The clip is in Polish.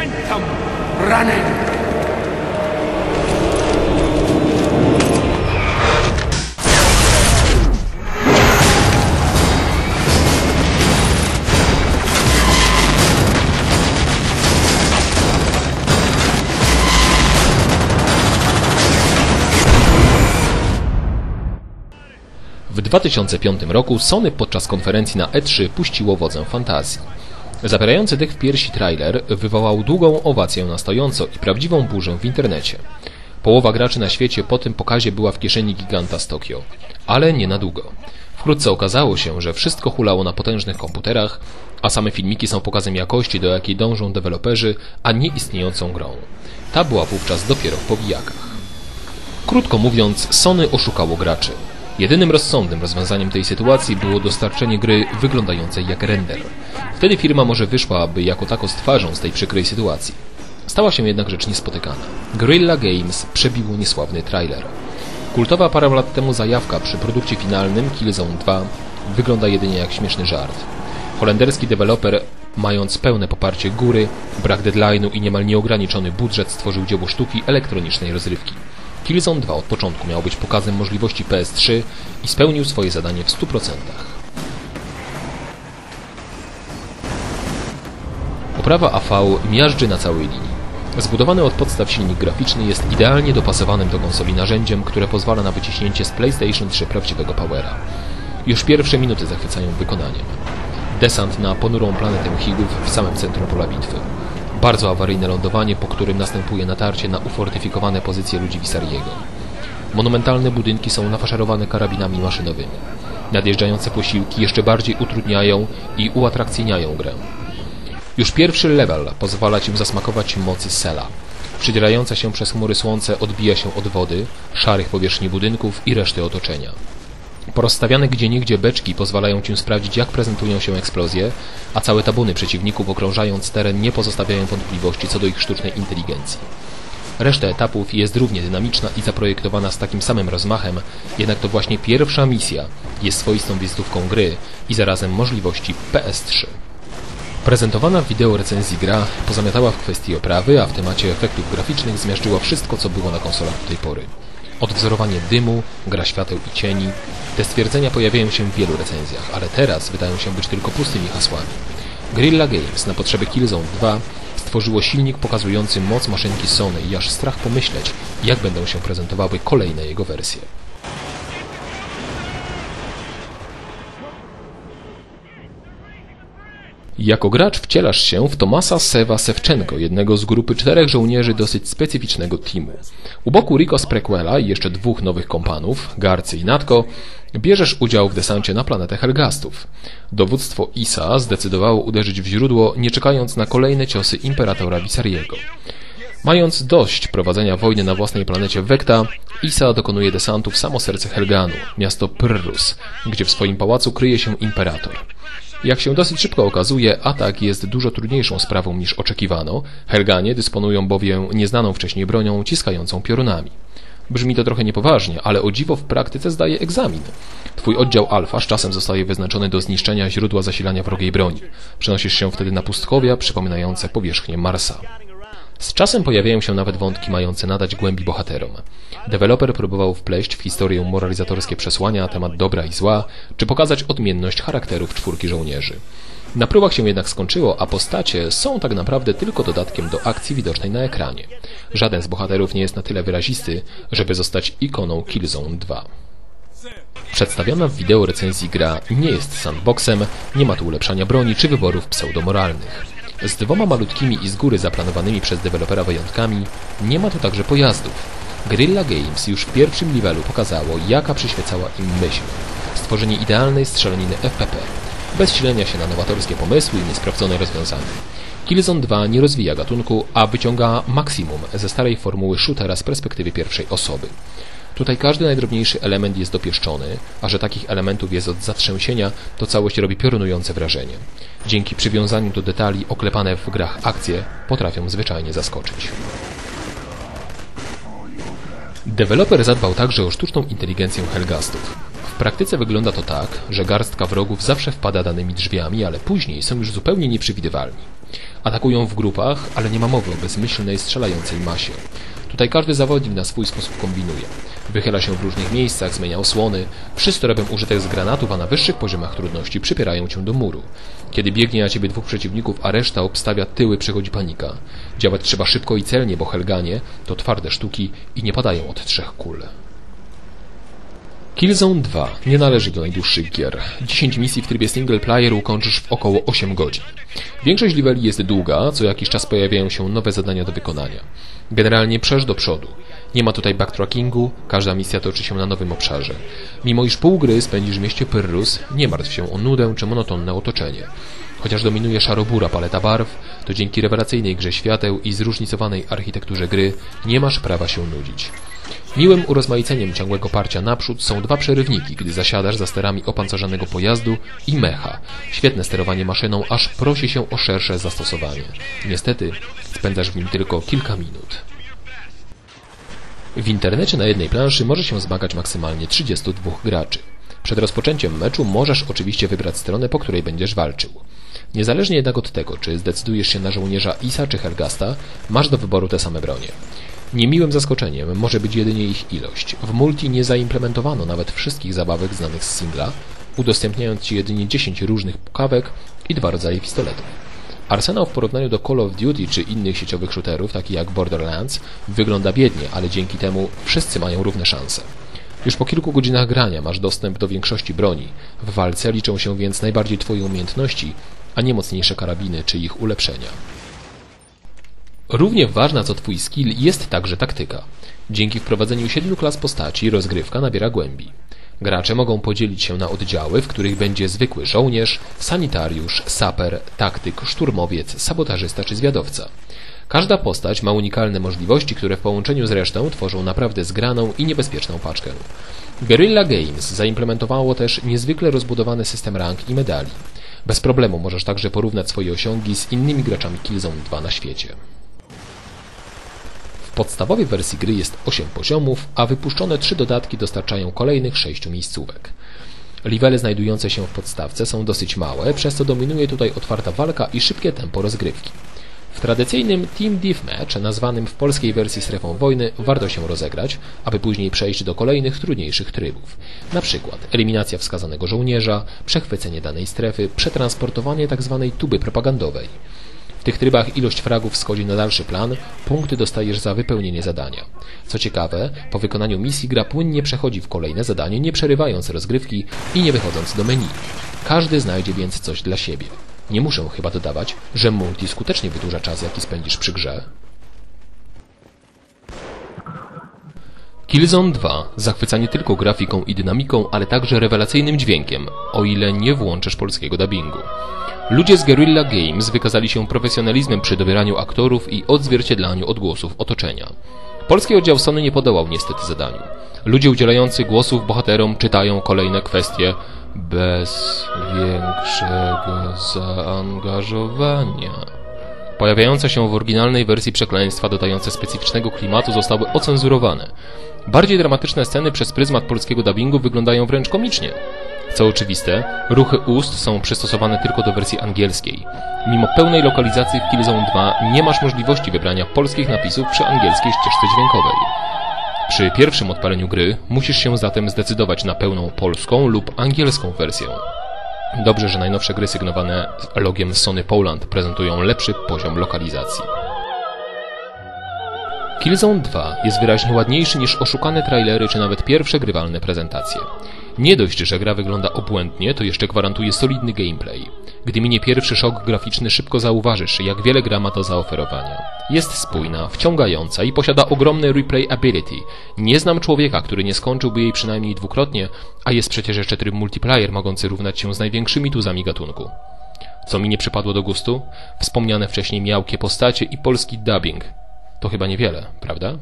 Running! W 2005 roku Sony podczas konferencji na E3 puściło wodzę fantazji. Zapierający dech w piersi trailer wywołał długą owację na stojąco i prawdziwą burzę w internecie. Połowa graczy na świecie po tym pokazie była w kieszeni giganta z Tokio. Ale nie na długo. Wkrótce okazało się, że wszystko hulało na potężnych komputerach, a same filmiki są pokazem jakości, do jakiej dążą deweloperzy, a nie istniejącą grą. Ta była wówczas dopiero w powijakach. Krótko mówiąc, Sony oszukało graczy. Jedynym rozsądnym rozwiązaniem tej sytuacji było dostarczenie gry wyglądającej jak render. Wtedy firma może wyszłaby jako tako z twarzą z tej przykrej sytuacji. Stała się jednak rzecz niespotykana. Guerrilla Games przebiło niesławny trailer. Kultowa parę lat temu zajawka przy produkcie finalnym Killzone 2 wygląda jedynie jak śmieszny żart. Holenderski deweloper, mając pełne poparcie góry, brak deadline'u i niemal nieograniczony budżet stworzył dzieło sztuki elektronicznej rozrywki. Killzone 2 od początku miał być pokazem możliwości PS3 i spełnił swoje zadanie w 100%. Oprawa AV miażdży na całej linii. Zbudowany od podstaw silnik graficzny jest idealnie dopasowanym do konsoli narzędziem, które pozwala na wyciśnięcie z PlayStation 3 prawdziwego powera. Już pierwsze minuty zachwycają wykonaniem. Desant na ponurą planetę Higów w samym centrum pola bitwy. Bardzo awaryjne lądowanie, po którym następuje natarcie na ufortyfikowane pozycje ludzi Visariego. Monumentalne budynki są nafaszerowane karabinami maszynowymi. Nadjeżdżające posiłki jeszcze bardziej utrudniają i uatrakcyjniają grę. Już pierwszy level pozwala Ci zasmakować mocy Sela. Przydzierające się przez chmury słońce odbija się od wody, szarych powierzchni budynków i reszty otoczenia. Porozstawiane gdzieniegdzie beczki pozwalają Ci sprawdzić, jak prezentują się eksplozje, a całe tabuny przeciwników okrążając teren nie pozostawiają wątpliwości co do ich sztucznej inteligencji. Reszta etapów jest równie dynamiczna i zaprojektowana z takim samym rozmachem, jednak to właśnie pierwsza misja jest swoistą wizytówką gry i zarazem możliwości PS3. Prezentowana w wideo recenzji gra pozamiatała w kwestii oprawy, a w temacie efektów graficznych zmiażdżyła wszystko, co było na konsolach do tej pory. Odwzorowanie dymu, gra świateł i cieni. Te stwierdzenia pojawiają się w wielu recenzjach, ale teraz wydają się być tylko pustymi hasłami. Guerrilla Games na potrzeby Killzone 2 stworzyło silnik pokazujący moc maszynki Sony i aż strach pomyśleć, jak będą się prezentowały kolejne jego wersje. Jako gracz wcielasz się w Tomasa Sewa Sewczenko, jednego z grupy czterech żołnierzy dosyć specyficznego teamu. U boku Rico z prequela i jeszcze dwóch nowych kompanów, Garcy i Natko, bierzesz udział w desancie na planetę Helgastów. Dowództwo ISA zdecydowało uderzyć w źródło, nie czekając na kolejne ciosy Imperatora Visariego. Mając dość prowadzenia wojny na własnej planecie Vecta, Isa dokonuje desantu w samo serce Helganu, miasto Pyrrhus, gdzie w swoim pałacu kryje się Imperator. Jak się dosyć szybko okazuje, atak jest dużo trudniejszą sprawą niż oczekiwano. Helganie dysponują bowiem nieznaną wcześniej bronią ciskającą piorunami. Brzmi to trochę niepoważnie, ale o dziwo w praktyce zdaje egzamin. Twój oddział alfa z czasem zostaje wyznaczony do zniszczenia źródła zasilania wrogiej broni. Przenosisz się wtedy na pustkowia przypominające powierzchnię Marsa. Z czasem pojawiają się nawet wątki mające nadać głębi bohaterom. Deweloper próbował wpleść w historię moralizatorskie przesłania na temat dobra i zła, czy pokazać odmienność charakterów czwórki żołnierzy. Na próbach się jednak skończyło, a postacie są tak naprawdę tylko dodatkiem do akcji widocznej na ekranie. Żaden z bohaterów nie jest na tyle wyrazisty, żeby zostać ikoną Killzone 2. Przedstawiona w wideo recenzji gra nie jest sandboxem, nie ma tu ulepszania broni czy wyborów pseudomoralnych. Z dwoma malutkimi i z góry zaplanowanymi przez dewelopera wyjątkami nie ma tu także pojazdów. Guerrilla Games już w pierwszym levelu pokazało, jaka przyświecała im myśl. Stworzenie idealnej strzelaniny FPP, bez silenia się na nowatorskie pomysły i niesprawdzone rozwiązania. Killzone 2 nie rozwija gatunku, a wyciąga maksimum ze starej formuły shootera z perspektywy pierwszej osoby. Tutaj każdy najdrobniejszy element jest dopieszczony, a że takich elementów jest od zatrzęsienia, to całość robi piorunujące wrażenie. Dzięki przywiązaniu do detali oklepane w grach akcje potrafią zwyczajnie zaskoczyć. Deweloper zadbał także o sztuczną inteligencję Helgastów. W praktyce wygląda to tak, że garstka wrogów zawsze wpada danymi drzwiami, ale później są już zupełnie nieprzewidywalni. Atakują w grupach, ale nie ma mowy o bezmyślnej, strzelającej masie. Tutaj każdy zawodnik na swój sposób kombinuje. Wychyla się w różnych miejscach, zmienia osłony. Wszyscy robią użytek z granatów, a na wyższych poziomach trudności przypierają cię do muru. Kiedy biegnie na ciebie dwóch przeciwników, a reszta obstawia tyły, przychodzi panika. Działać trzeba szybko i celnie, bo Helganie to twarde sztuki i nie padają od trzech kul. Killzone 2 nie należy do najdłuższych gier. 10 misji w trybie single player ukończysz w około 8 godzin. Większość leveli jest długa, co jakiś czas pojawiają się nowe zadania do wykonania. Generalnie przesz do przodu. Nie ma tutaj backtrackingu, każda misja toczy się na nowym obszarze. Mimo iż pół gry spędzisz w mieście Pyrrhus, nie martw się o nudę czy monotonne otoczenie. Chociaż dominuje szarobura paleta barw, to dzięki rewelacyjnej grze świateł i zróżnicowanej architekturze gry nie masz prawa się nudzić. Miłym urozmaiceniem ciągłego parcia naprzód są dwa przerywniki, gdy zasiadasz za sterami opancerzonego pojazdu i mecha. Świetne sterowanie maszyną, aż prosi się o szersze zastosowanie. Niestety, spędzasz w nim tylko kilka minut. W internecie na jednej planszy może się zmagać maksymalnie 32 graczy. Przed rozpoczęciem meczu możesz oczywiście wybrać stronę, po której będziesz walczył. Niezależnie jednak od tego, czy zdecydujesz się na żołnierza Isa czy Helgasta, masz do wyboru te same bronie. Niemiłym zaskoczeniem może być jedynie ich ilość. W multi nie zaimplementowano nawet wszystkich zabawek znanych z singla, udostępniając Ci jedynie 10 różnych pukawek i dwa rodzaje pistoletów. Arsenał w porównaniu do Call of Duty czy innych sieciowych shooterów, takich jak Borderlands, wygląda biednie, ale dzięki temu wszyscy mają równe szanse. Już po kilku godzinach grania masz dostęp do większości broni. W walce liczą się więc najbardziej Twoje umiejętności, a nie mocniejsze karabiny czy ich ulepszenia. Równie ważna co Twój skill jest także taktyka. Dzięki wprowadzeniu siedmiu klas postaci rozgrywka nabiera głębi. Gracze mogą podzielić się na oddziały, w których będzie zwykły żołnierz, sanitariusz, saper, taktyk, szturmowiec, sabotażysta czy zwiadowca. Każda postać ma unikalne możliwości, które w połączeniu z resztą tworzą naprawdę zgraną i niebezpieczną paczkę. Guerrilla Games zaimplementowało też niezwykle rozbudowany system rank i medali. Bez problemu możesz także porównać swoje osiągi z innymi graczami Killzone 2 na świecie. W podstawowej wersji gry jest 8 poziomów, a wypuszczone 3 dodatki dostarczają kolejnych 6 miejscówek. Livele znajdujące się w podstawce są dosyć małe, przez co dominuje tutaj otwarta walka i szybkie tempo rozgrywki. W tradycyjnym Team Deathmatch, nazwanym w polskiej wersji strefą wojny, warto się rozegrać, aby później przejść do kolejnych trudniejszych trybów. Na przykład eliminacja wskazanego żołnierza, przechwycenie danej strefy, przetransportowanie tzw. Tak tuby propagandowej. W tych trybach ilość fragów schodzi na dalszy plan, punkty dostajesz za wypełnienie zadania. Co ciekawe, po wykonaniu misji gra płynnie przechodzi w kolejne zadanie, nie przerywając rozgrywki i nie wychodząc do menu. Każdy znajdzie więc coś dla siebie. Nie muszę chyba dodawać, że multi skutecznie wydłuża czas, jaki spędzisz przy grze. Killzone 2 zachwyca nie tylko grafiką i dynamiką, ale także rewelacyjnym dźwiękiem, o ile nie włączysz polskiego dubbingu. Ludzie z Guerrilla Games wykazali się profesjonalizmem przy dobieraniu aktorów i odzwierciedlaniu odgłosów otoczenia. Polski oddział Sony nie podołał niestety zadaniu. Ludzie udzielający głosów bohaterom czytają kolejne kwestie bez większego zaangażowania. Pojawiające się w oryginalnej wersji przekleństwa dodające specyficznego klimatu zostały ocenzurowane. Bardziej dramatyczne sceny przez pryzmat polskiego dubbingu wyglądają wręcz komicznie. Co oczywiste, ruchy ust są przystosowane tylko do wersji angielskiej. Mimo pełnej lokalizacji w Killzone 2 nie masz możliwości wybrania polskich napisów przy angielskiej ścieżce dźwiękowej. Przy pierwszym odpaleniu gry musisz się zatem zdecydować na pełną polską lub angielską wersję. Dobrze, że najnowsze gry sygnowane logiem Sony Poland prezentują lepszy poziom lokalizacji. Killzone 2 jest wyraźnie ładniejszy niż oszukane trailery czy nawet pierwsze grywalne prezentacje. Nie dość, że gra wygląda obłędnie, to jeszcze gwarantuje solidny gameplay. Gdy minie pierwszy szok graficzny, szybko zauważysz, jak wiele gra ma do zaoferowania. Jest spójna, wciągająca i posiada ogromne replayability. Nie znam człowieka, który nie skończyłby jej przynajmniej dwukrotnie, a jest przecież jeszcze tryb multiplayer mogący równać się z największymi tuzami gatunku. Co mi nie przypadło do gustu? Wspomniane wcześniej miałkie postacie i polski dubbing. To chyba niewiele, prawda?